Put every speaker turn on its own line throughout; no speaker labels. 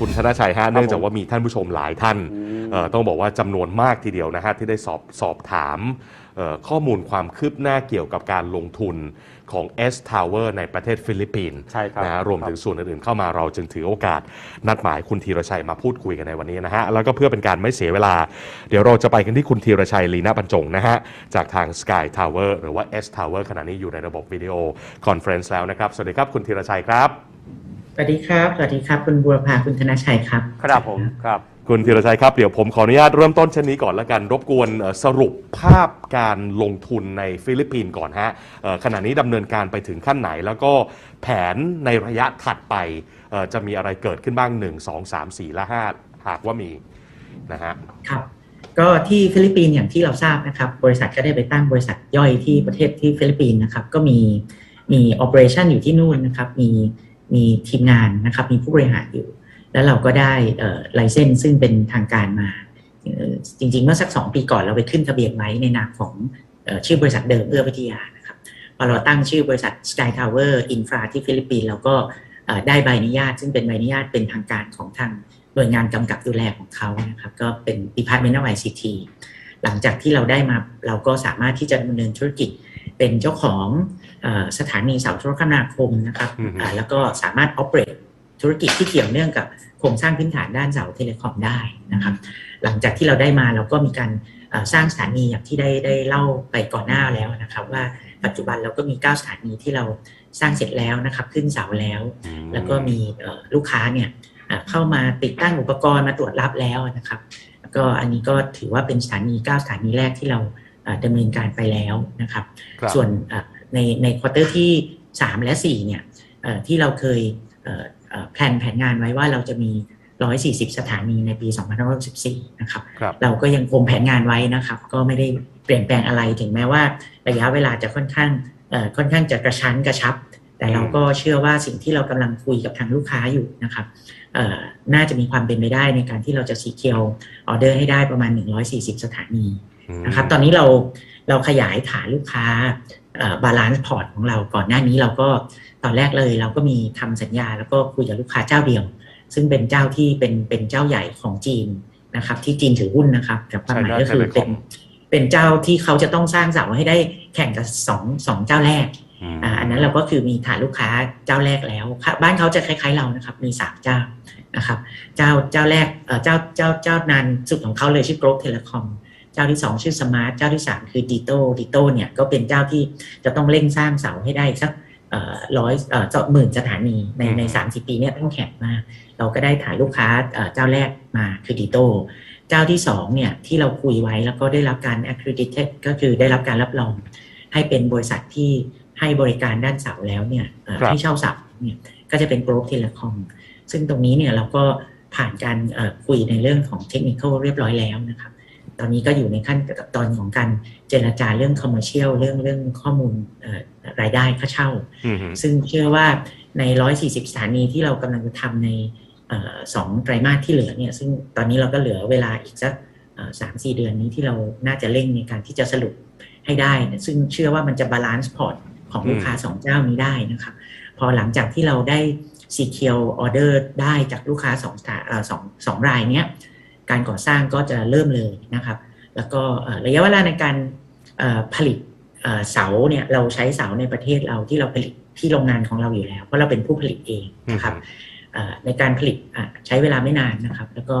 คุณธนชัยฮะเนื่องจากว่ามีท่านผู้ชมหลายท่าน
อืม
เอ่อต้องบอกว่าจำนวนมากทีเดียวนะฮะที่ได้สอบสอบถามเอ่อข้อมูลความคืบหน้าเกี่ยวกับการลงทุนของ S Tower ในประเทศฟิลิปปินส์
ใช่ครับ
นะฮะรวมถึงส่วนอื่นๆเข้ามาเราจึงถือโอกาส นัดหมายคุณธีรชัยมาพูดคุยกันในวันนี้นะฮะ แล้วก็เพื่อเป็นการไม่เสียเวลา เดี๋ยวเราจะไปกันที่คุณธีรชัยลีนาบรรจงนะฮะ จากทาง Sky Tower หรือว่า S Tower ขณะนี้อยู่ในระบบวิดีโอคอนเฟรนซ์แล้วนะครับ สวัสดีครับคุณธีรชัยครับ
สวัสดีครับ สวัสดีครับ คุณบัวภาคุณธนชัยครับ
ครับผม ครับ
คุณธีรชัยครับ เดี๋ยวผมขออนุญาตเริ่มต้นเช่นนี้ก่อนละกัน รบกวนเอ่อสรุปภาพการลงทุนในฟิลิปปินส์ก่อนฮะเอ่อขณะนี้ดำเนินการไปถึงขั้นไหน แล้วก็แผนในระยะถัดไปเอ่อจะมีอะไรเกิดขึ้นบ้าง 1 2 3 4 และ 5 หากว่ามีนะฮะ
ครับ ก็ที่ฟิลิปปินส์อย่างที่เราทราบนะครับ บริษัทก็ได้ไปตั้งบริษัทย่อยที่ประเทศที่ฟิลิปปินส์นะครับ ก็มีมีโอเปอเรชันอยู่ที่นู่นนะครับ มี มีทีมงานนะครับมีผู้บริหารอยู่ แล้วเราก็ได้ไลเซนซึ่งเป็นทางการมา จริงๆ เมื่อสัก2ปีก่อนเราไปขึ้นทะเบียนไว้ในนามของออชื่อบริษัทเดิมเอื้อวิทยานะครับพอเราตั้งชื่อบริษัท Sky Tower Infra ที่ฟิลิปปินส์เราก็ได้ใบอนุญาต ซึ่งเป็นใบอนุญาตเป็นทางการของทางหน่วยงานกำกับดูแลของเขานะครับก็เป็น Department of ICT หลังจากที่เราได้มาเราก็สามารถที่จะดำเนินธุรกิจ เป็นเจ้าของเออสถานีเสาโทรคมนาคมนะครับ
อือฮึ
อ่าแล้วก็สามารถ operate ธุรกิจที่เกี่ยวเนื่องกับโครงสร้างพื้นฐานด้านเสาเทเลคอมได้นะครับ หลังจากที่เราได้มาเราก็มีการเอ่อสร้างสถานีอย่างที่ได้ได้เล่าไปก่อนหน้าแล้วนะครับ ว่าปัจจุบันเราก็มี 9 สถานีที่เราสร้างเสร็จแล้วนะครับ ขึ้นเสาแล้ว แล้วก็มีเอ่อลูกค้าเนี่ยเอ่อเข้ามาติดตั้งอุปกรณ์มาตรวจรับแล้วนะครับแล้วก็อันนี้ก็ถือว่าเป็นสถานี 9 สถานีแรกที่เราเอ่อ ดำเนินการไปแล้วนะครับ
ครับ
ส่วนเอ่อในในควอเตอร์ที่ 3 และ 4 เนี่ยเอ่อที่เราเคยเอ่อเอ่อแผนแผนงานไว้ว่าเราจะมี 140 สถานีในปี2564นะครับ
ครับ
เราก็ยังคงแผนงานไว้นะครับ ก็ไม่ได้เปลี่ยนแปลงอะไรถึงแม้ว่าระยะเวลาจะค่อนข้างเอ่อค่อนข้างจะกระชั้นกระชับ แต่เราก็เชื่อว่าสิ่งที่เรากำลังคุยกับทางลูกค้าอยู่นะครับเอ่อน่าจะมีความเป็นไปได้ในการที่เราจะซีเคียวออเดอร์ให้ได้ประมาณ 140 สถานี นะครับ ตอนนี้เราเราขยายฐานลูกค้าบาลานซ์พอร์ตของเราก่อนหน้านี้เราก็ตอนแรกเลย เราก็มีทำสัญญาแล้วก็คุยกับลูกค้าเจ้าเดียว ซึ่งเป็นเจ้าที่เป็นเป็นเจ้าใหญ่ของจีนนะครับ ที่จีนถือหุ้นนะครับกับความหมาย
China
ก็คือเป็น
Telecom
เป็นเจ้าที่เขาจะต้องสร้างเสาให้ได้แข่งกับสองสองเจ้าแรก
ม
อ่าอันนั้นเราก็คือมีฐานลูกค้าเจ้าแรกแล้วค่ะบ้านเขาจะคล้ายๆเรานะครับ มีสามเจ้านะครับ เจ้าเจ้าแรกเอ่อเจ้าเจ้าเจ้านานสุดของเขาเลยชื่อ Growth Telecom เจ้าที่ 2 ชื่อ Smart เจ้าที่ 3 คือ Dito Dito เนี่ยก็เป็นเจ้าที่จะต้องเร่งสร้างเสาให้ได้สักร้อยเอ่อหมื่นสถานีในในสามสิบปีเนี่ยต้องแข่งมากเราก็ได้ฐานลูกค้าเอ่อเจ้าแรกมาคือ Dito เจ้าที่2เนี่ยที่เราคุยไว้แล้วก็ได้รับการ accredited ก็คือได้รับการรับรอง ให้เป็นบริษัทที่ให้บริการด้านเสาแล้วเนี่ยเอ่อ
ครับ
ให้เช่าเสาเนี่ยก็จะเป็น Growth Telecom ซึ่งตรงนี้เนี่ยเราก็ผ่านการเอ่อคุยในเรื่องของเทคนิคเรียบร้อยแล้วนะครับ ตอนนี้ก็อยู่ในขั้นตอนของการเจรจาเรื่องคอมเมอร์เชียลเรื่องเรื่องข้อมูลเอ่อรายได้ค่าเช่า
อืม
ซึ่งเชื่อว่าใน 140 สถานีที่เรากำลังจะทำในเอ่อสองไตรมาสที่เหลือเนี่ยซึ่งตอนนี้เราก็เหลือเวลาอีกสักสามสี่เดือนนี้ที่เราน่าจะเร่งในการที่จะสรุปให้ได้นะซึ่งเชื่อว่ามันจะบาลานซ์พอร์ตของลูกค้าสองเจ้านี้ได้นะครับพอหลังจากที่เราได้ซีเคียวออเดอร์ได้จากลูกค้าสองสถาเอ่อสองสองรายเนี้ย การก่อสร้างก็จะเริ่มเลยนะครับ แล้วก็เอ่อระยะเวลาในการเอ่อผลิตเอ่อเสาเนี่ยเราใช้เสาในประเทศเราที่เราผลิตที่โรงงานของเราอยู่แล้ว เพราะเราเป็นผู้ผลิตเองนะครับเอ่อในการผลิตอะใช้เวลาไม่นานนะครับ แล้วก็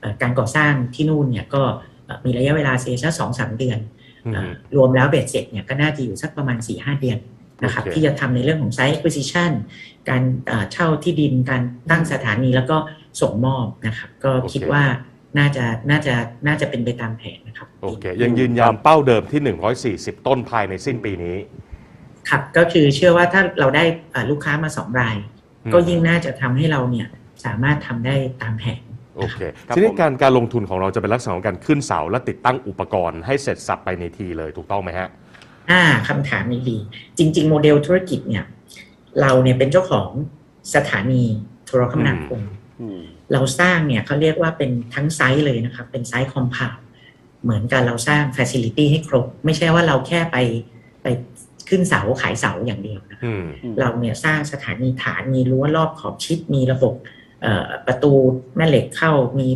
เอ่อการก่อสร้างที่นู่นเนี่ยก็เอ่อมีระยะเวลาเสียสักสองสามเดือน
อืม
เอ่อรวมแล้วเบ็ดเสร็จเนี่ยก็น่าจะอยู่สักประมาณ4ี่ห้าเดือนนะครับ
โอเค
ที่จะทำในเรื่องของ site acquisition การเอ่อเช่าที่ดินการตั้งสถานีแล้วก็ส่งมอบนะครับ ก็คิดว่า น่าจะน่าจะน่าจะเป็นไปตามแผนนะครับ
โอเค ยังยืนยันเป้าเดิมที่ 140 ต้นภายในสิ้นปีนี้
ครับก็คือเชื่อว่าถ้าเราได้เอ่อลูกค้ามาสองราย
อืม
ก็ยิ่งน่าจะทำให้เราเนี่ยสามารถทำได้ตามแผน
โอเค
ครับ
ทีนี้
ผม
การการลงทุนของเราจะเป็นลักษณะของการขึ้นเสาและติดตั้งอุปกรณ์ให้เสร็จสับไปในทีเลยถูกต้องไหมฮะ
อ่าคำถามนี้ดี จริง ๆ โมเดลธุรกิจเนี่ย เราเนี่ยเป็นเจ้าของสถานีโทรคมนาคม
อืม
เราสร้างเนี่ยเขาเรียกว่าเป็นทั้งไซส์เลยนะครับ เป็นไซส์คอมพาวเหมือนกันเราสร้าง Facility ให้ครบ ไม่ใช่ว่าเราแค่ไปไปขึ้นเสาขายเสาอย่างเดียวนะครับ
อืม
เราเนี่ยสร้างสถานีฐานมีรั้วรอบขอบชิดมีระบบเอ่อประตูแม่เหล็กเข้ามี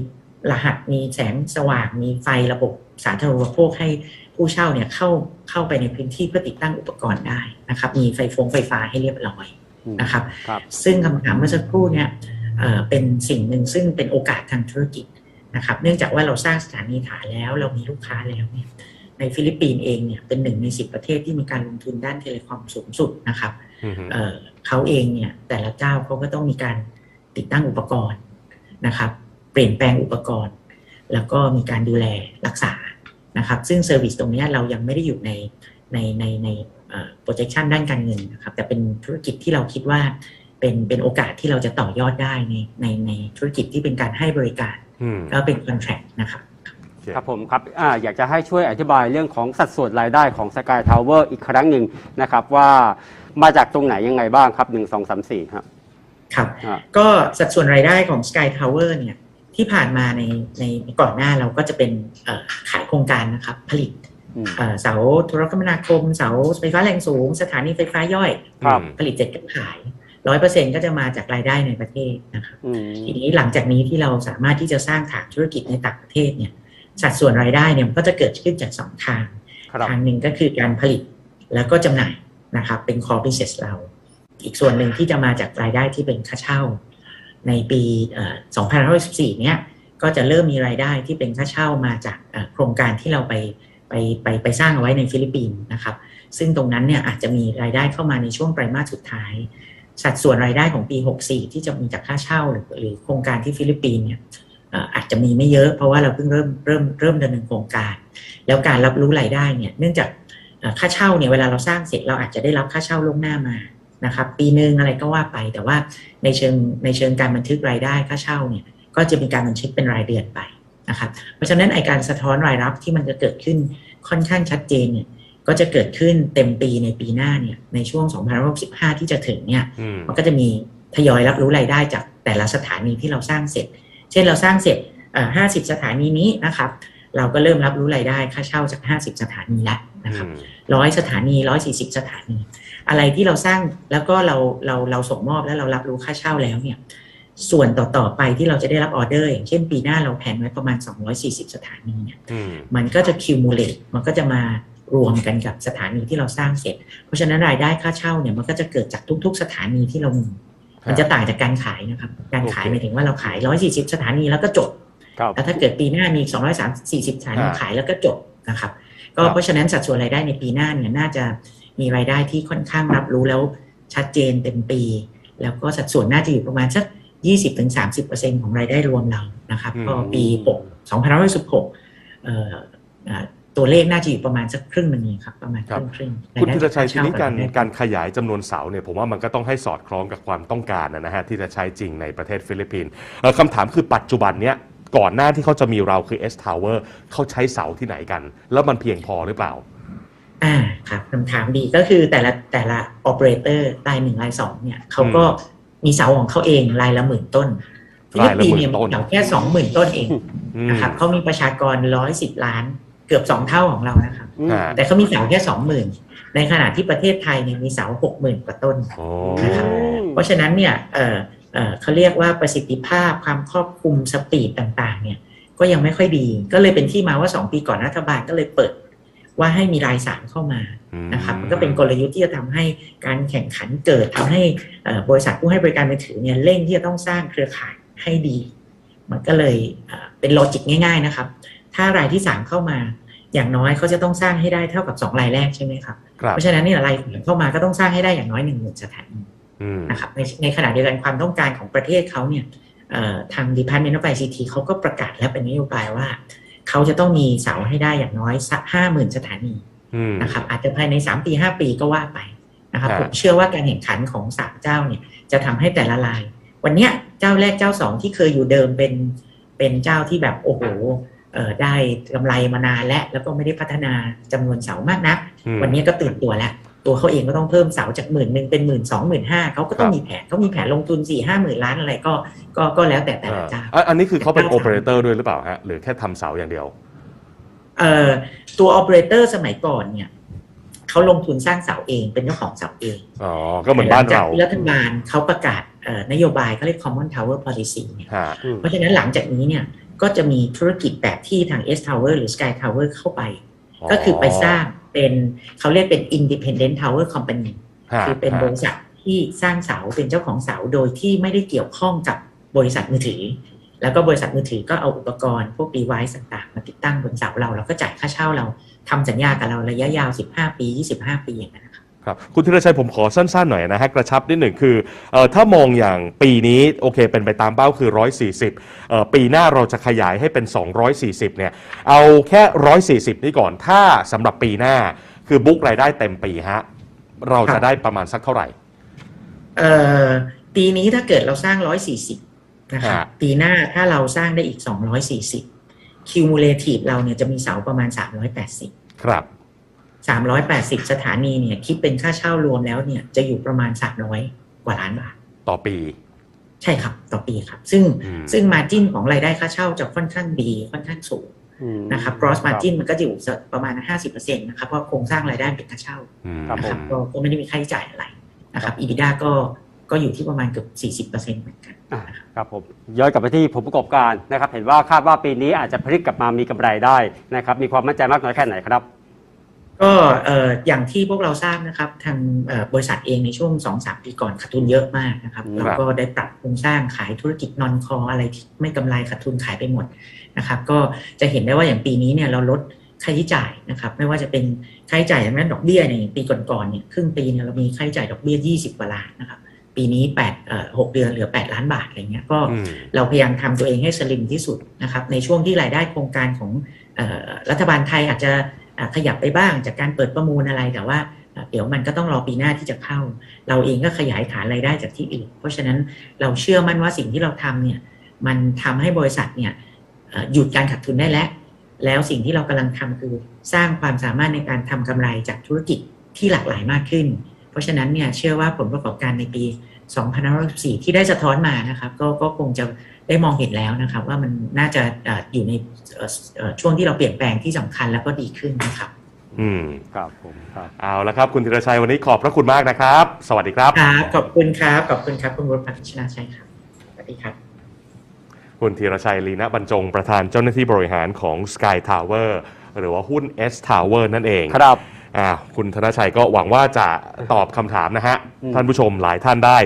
รหัสมีแสงสว่าง มีไฟระบบสาธารณูปโภคให้ผู้เช่าเนี่ยเข้าเข้าไปในพื้นที่เพื่อติดตั้งอุปกรณ์ได้นะครับ มีไฟฟงไฟฟ้าให้เรียบร้อย
อืม
นะครับ
ครับ
ซึ่งคำถามเมื่อสักครู่เนี่ย เอ่อเป็นสิ่งหนึ่งซึ่งเป็นโอกาสทางธุรกิจนะครับ เนื่องจากว่าเราสร้างสถานีฐานแล้ว เรามีลูกค้าแล้วเนี่ยในฟิลิปปินส์เองเนี่ยเป็นหนึ่งในสิบประเทศที่มีการลงทุนด้านเทเลคอมสูงสุดนะครับ
อืม
เอ่อเขาเองเนี่ยแต่ละเจ้าเขาก็ต้องมีการติดตั้งอุปกรณ์นะครับ เปลี่ยนแปลงอุปกรณ์ แล้วก็มีการดูแลรักษานะครับ ซึ่งเซอร์วิสตรงเนี้ยเรายังไม่ได้อยู่ในในในในเอ่อ projection ด้านการเงินนะครับ แต่เป็นธุรกิจที่เราคิดว่า เป็นเป็นโอกาสที่เราจะต่อยอดได้ในในในธุรกิจที่เป็นการให้บริการ
อืม
ก็เป็น contract นะครับ
ครับผมครับอาอยากจะให้ช่วยอธิบายเรื่องของสัดส่วนรายได้ของ Sky Tower อีกครั้งหนึ่งนะครับว่ามาจากตรงไหนยังไงบ้างครับ1 2 3 4ครับ
ครับ
อ่า
ก็สัดส่วนรายได้ของ Sky Tower เนี่ยที่ผ่านมาในในก่อนหน้าเราก็จะเป็นเอ่อขายโครงการนะครับ ผลิต
อืม
เอ่อเสาโทรคมนาคม เสาไฟฟ้าแรงสูง สถานีไฟฟ้าย่อย
ครับ
ผลิตเสร็จก็ขาย ร้อยเปอร์เซ็นก็จะมาจากรายได้ในประเทศนะครับ
อืม
ทีนี้หลังจากนี้ที่เราสามารถที่จะสร้างฐานธุรกิจในต่างประเทศเนี่ยสัดส่วนรายได้เนี่ยมันก็จะเกิดขึ้นจากสองทาง
ครับ
ทางหนึ่งก็คือการผลิตแล้วก็จำหน่ายนะครับเป็น core business เรา อีกส่วนหนึ่งที่จะมาจากรายได้ที่เป็นค่าเช่า ในปีเอ่อ2514เนี่ยก็จะเริ่มมีรายได้ที่เป็นค่าเช่ามาจากเอ่อโครงการที่เราไปไปไปไปสร้างเอาไว้ในฟิลิปปินส์นะครับ ซึ่งตรงนั้นเนี่ยอาจจะมีรายได้เข้ามาในช่วงไตรมาสสุดท้าย สัดส่วนรายได้ของปี 64 ที่จะมีจากค่าเช่าหรือหรือโครงการที่ฟิลิปปินส์เนี่ยอาจจะมีไม่เยอะ เพราะว่าเราเพิ่งเริ่มเริ่มเริ่มดำเนินโครงการ แล้วการรับรู้รายได้เนี่ยเนื่องจากค่าเช่าเนี่ยเวลาเราสร้างเสร็จเราอาจจะได้รับค่าเช่าล่วงหน้ามานะครับปีหนึ่งอะไรก็ว่าไปแต่ว่าในเชิงในเชิงการบันทึกรายได้ค่าเช่าเนี่ยก็จะมีการบันทึกเป็นรายเดือนไปนะครับเพราะฉะนั้นไอการสะท้อนรายรับที่มันจะเกิดขึ้นค่อนข้างชัดเจนเนี่ย ก็จะเกิดขึ้นเต็มปีในปีหน้าเนี่ยในช่วง2565 ที่จะถึงเนี่ย
อืม
มันก็จะมีทยอยรับรู้รายได้จากแต่ละสถานีที่เราสร้างเสร็จ เช่นเราสร้างเสร็จเอ่อ50 สถานีนี้นะครับ เราก็เริ่มรับรู้รายได้ค่าเช่าจาก 50 สถานีแล้วนะครับร้อยสถานีร้อยสี่สิบสถานี อะไรที่เราสร้างแล้วก็เราเราเราส่งมอบแล้วเรารับรู้ค่าเช่าแล้วเนี่ยส่วนต่อ ๆ ไปที่เราจะได้รับออเดอร์ อย่างเช่นปีหน้าเราแผนไว้ประมาณ 240 สถานีเนี่ย
อืม
มันก็จะคิวมูเลตมันก็จะมา รวมกันกับสถานีที่เราสร้างเสร็จ เพราะฉะนั้นรายได้ค่าเช่าเนี่ยมันก็จะเกิดจากทุก ๆ สถานีที่เรามีมันจะต่างจากการขายนะครับ การขาย
โอเค
หมายถึงว่าเราขาย 140 สถานีแล้วก็จบ
ครับ
แล้วถ้าเกิดปีหน้ามีอีก240 สถานี
อ่า
ขายแล้วก็จบนะครับ ก็
ครับ
เพราะฉะนั้นสัดส่วนรายได้ในปีหน้าเนี่ยน่าจะมีรายได้ที่ค่อนข้างรับรู้แล้วชัดเจนเต็มปี แล้วก็สัดส่วนน่าจะอยู่ประมาณสัก 20-30%ของรายได้รวมเรานะครับ
อืม
ก็ปี6 2516เอ่อเอ่อ ตัวเลขน่าจะอยู่ประมาณสักครึ่งหนึงเองครับประมาณครึ่งครึ่งๆ
คุณ
ราย
ธี
ได้
รชัยที
เช่
นี้การ
บยได้
การขยายจำนวนเสาเนี่ยผมว่ามันก็ต้องให้สอดคล้องกับความต้องการนะฮะที่จะใช้จริงในประเทศฟิลิปปินส์เอ่อคำถามคือปัจจุบันเนี้ยก่อนหน้าที่เขาจะมีเราคือ S Tower เขาใช้เสาที่ไหนกัน แล้วมันเพียงพอหรือเปล่า
อ่าครับคำถามดีก็คือแต่ละแต่ละโอเปอเรเตอร์รายหนึ่งรายสองเนี่ยเขาก็มีเสาของเขาเองรายละหมื่นต้นฟิลิปปินส์เนี่ย
รายละหมื่นต้น
มีเสาแค่สองหมื่นต้นเอง
อืม
นะครับเขามีประชากรร้อยสิบล้าน เกือบสองเท่าของเรานะครับ
อืม
อ่า
แต่เขามีเสาแค่สองหมื่นในขณะที่ประเทศไทยเนี่ยมีเสาหกหมื่นกว่าต้น
โอ้
นะครับ เพราะฉะนั้นเนี่ยเอ่อเอ่อเขาเรียกว่าประสิทธิภาพความครอบคลุมสปีดต่างๆ เนี่ยก็ยังไม่ค่อยดี ก็เลยเป็นที่มาว่า 2 ปีก่อนรัฐบาลก็เลยเปิดว่าให้มีรายสามเข้ามานะครับมันก็เป็นกลยุทธ์ที่จะทำให้การแข่งขันเกิดทำให้เอ่อบริษัทผู้ให้บริการมือถือเนี่ยเร่งที่จะต้องสร้างเครือข่ายให้ดี มันก็เลยเอ่อเป็นโลจิกง่าย ๆนะครับ ถ้ารายที่สามเข้ามา อย่างน้อยเขาจะต้องสร้างให้ได้เท่ากับสองรายแรกใช่ไหมครับ
ครับ
เพราะฉะนั้นเนี่ยรายอื่นเข้ามาก็ต้องสร้างให้ได้อย่างน้อยหนึ่งหมื่นสถานี
อืม
นะครับในในขณะเดียวกันความต้องการของประเทศเขาเนี่ยเอ่อทาง Department of ICT เขาก็ประกาศและเป็นนโยบายว่า เขาจะต้องมีเสาให้ได้อย่างน้อยสักห้าหมื่นสถานี
อืม
นะครับอาจจะภายใน3ปี5ปีก็ว่าไปนะครับ
ครับ
ผมเชื่อว่าการแข่งขันของสามเจ้าเนี่ยจะทำให้แต่ละราย วันเนี้ยเจ้าแรกเจ้าสองที่เคยอยู่เดิมเป็นเป็นเจ้าที่แบบโอ้โหเอ่อ ได้กำไรมานานและแล้วก็ไม่ได้พัฒนาจำนวนเสามากนัก
อืม
วันนี้ก็ตื่นตัวแล้วตัวเขาเองก็ต้องเพิ่มเสาจากหมื่นหนึ่งเป็นหมื่นสองหมื่นห้าเขาก็ต้อง
ครับ
มีแผนเขามีแผนลงทุนสี่ห้าหมื่นล้านอะไรก็ก็ก็แล้วแต่แต่ละเจ้า
อ่าอันนี้คือเขาเป็น
แต่
โอ
เจ้า
เปอเรเตอร์ด้วยหรือเปล่าฮะหรือแค่ทำเสาอย่างเดียว
เอ่อตัว operator สมัยก่อนเนี่ยเขาลงทุนสร้างเสาเองเป็นเจ้าของเสาเอง
อ๋อก็เหมือนบ้าน
หลังจก
เรา
ที่รัฐบาลเขาประกาศเอ่อนโยบายเขาเรียก common tower policy เนี่ย
ฮะ
อืม
เพราะฉะนั้นหลังจากนี้เนี่ย ก็จะมีธุรกิจแบบที่ทาง S Tower หรือ Sky Tower เข้าไป ก็คือไปสร้างเป็นเขาเรียกเป็น independent tower company
ฮะ
คือเป็นบ
ฮะ
ริษัทที่สร้างเสาเป็นเจ้าของเสาโดยที่ไม่ได้เกี่ยวข้องกับบริษัทมือถือ แล้วก็บริษัทมือถือก็เอาอุปกรณ์พวก device ต่างๆ มาติดตั้งบนเสาเรา แล้วก็จ่ายค่าเช่าเราทำสัญญากับเราระยะยาว 15 ปี 25 ปีอย่างนั้นนะ ครับ
ครับคุณธีรชัยผมขอสั้นๆหน่อยนะฮะกระชับนิดหนึ่งคือเอ่อถ้ามองอย่างปีนี้โอเคเป็นไปตามเป้าคือ 140เอ่อปีหน้าเราจะขยายให้เป็น 240เนี่ยเอาแค่ 140 นี่ก่อนถ้าสำหรับปีหน้าคือบุ๊กรายได้เต็มปีฮะเรา
ครั
จะ
บ
ได้ประมาณสักเท่าไหร่
เอ่อปีนี้ถ้าเกิดเราสร้าง 140 นะครับ
ฮะ
ปีหน้าถ้าเราสร้างได้อีก 240 cumulative เราเนี่ยจะมีเสาประมาณ 380
ครับ
380 สถานีเนี่ยคิดเป็นค่าเช่ารวมแล้วเนี่ยจะอยู่ประมาณ 300 กว่าล้านบาท
ต่อปี
ใช่ครับต่อปีครับ ซึ่ง
อืม
ซึ่งมาจิ้นของรายได้ค่าเช่าจะค่อนข้างดีค่อนข้างสูง
อืม
นะครับ gross margin มันก็จะอยู่สักประมาณ 50%นะครับเพราะโครงสร้างรายได้เป็นค่าเช่า
อืม
ครับ
นะ
ผ
ครั
ม
บก็ก็ไม่ได้มีค่าใช้จ่ายอะไรนะครับ EBITDA ก็ก็อยู่ที่ประมาณเกือบ40%เหมือนกัน
อะครับผมย้อนกลับไปที่ผลประกอบการนะครับ เห็นว่าคาดว่าปีนี้อาจจะพลิกกลับมามีกำไรได้นะครับมีความมั่นใจมากน้อยแค่ไหนครับ
ก็เอ่ออย่างที่พวกเราทราบนะครับ ทางเอ่อบริษัทเองในช่วง 2-3 ปีก่อนขาดทุนเยอะมากนะครับ
ครับ
เราก็ได้ปรับโครงสร้างขายธุรกิจนอนคออะไรที่ไม่กำไรขาดทุนขายไปหมดนะครับ ก็จะเห็นได้ว่าอย่างปีนี้เนี่ยเราลดค่าใช้จ่ายนะครับ ไม่ว่าจะเป็นค่าใช้จ่ายทางด้านดอกเบี้ยเนี่ยอย่างปีก่อนๆเนี่ยครึ่งปีเนี่ยเรามีค่าใช้จ่ายดอกเบี้ย 20กว่าล้านนะครับปีนี้8เอ่อ6เดือนเหลือ 8 ล้านบาทอะไรเงี้ยก็
อืม
เราพยายามทำตัวเองให้สลิมที่สุดนะครับในช่วงที่รายได้โครงการของเออรัฐบาลไทยอาจจะอะ ขยับไปบ้างจากการเปิดประมูลอะไรแต่ว่าเดี๋ยวมันก็ต้องรอปีหน้าที่จะเข้า เราเองก็ขยายฐานรายได้จากที่อื่น เพราะฉะนั้นเราเชื่อมั่นว่าสิ่งที่เราทำเนี่ยมันทำให้บริษัทเนี่ยหยุดการขาดทุนได้แล้ว แล้วสิ่งที่เรากำลังทำคือสร้างความสามารถในการทำกำไรจากธุรกิจที่หลากหลายมากขึ้น เพราะฉะนั้นเนี่ยเชื่อว่าผลประกอบการในปี 2564ที่ได้สะท้อนมานะครับก็ก็คงจะ ได้มองเห็นแล้วนะครับว่ามันน่าจะเอ่ออยู่ในเอ่อเอ่อช่วงที่เราเปลี่ยนแปลงที่สำคัญแล้วก็ดีขึ้นนะครับ
อืม
ครับผมครับ
เอาละครับ คุณธีรชัยวันนี้ขอบพระคุณมากนะครับ สวัสดีครับ
ครับขอบคุณครับขอบคุณครับคุณวรพัฒน์ชนะชัยครับสวัสดีครับ
คุณธีรชัยลีนะบรรจงประธานเจ้าหน้าที่บริหารของ Sky Tower หรือว่าหุ้น S Tower นั่นเอง
ครับ
อ่าคุณธนชัยก็หวังว่าจะตอบคำถามนะฮะ
อืม
ท่านผู้ชมหลายท่านได้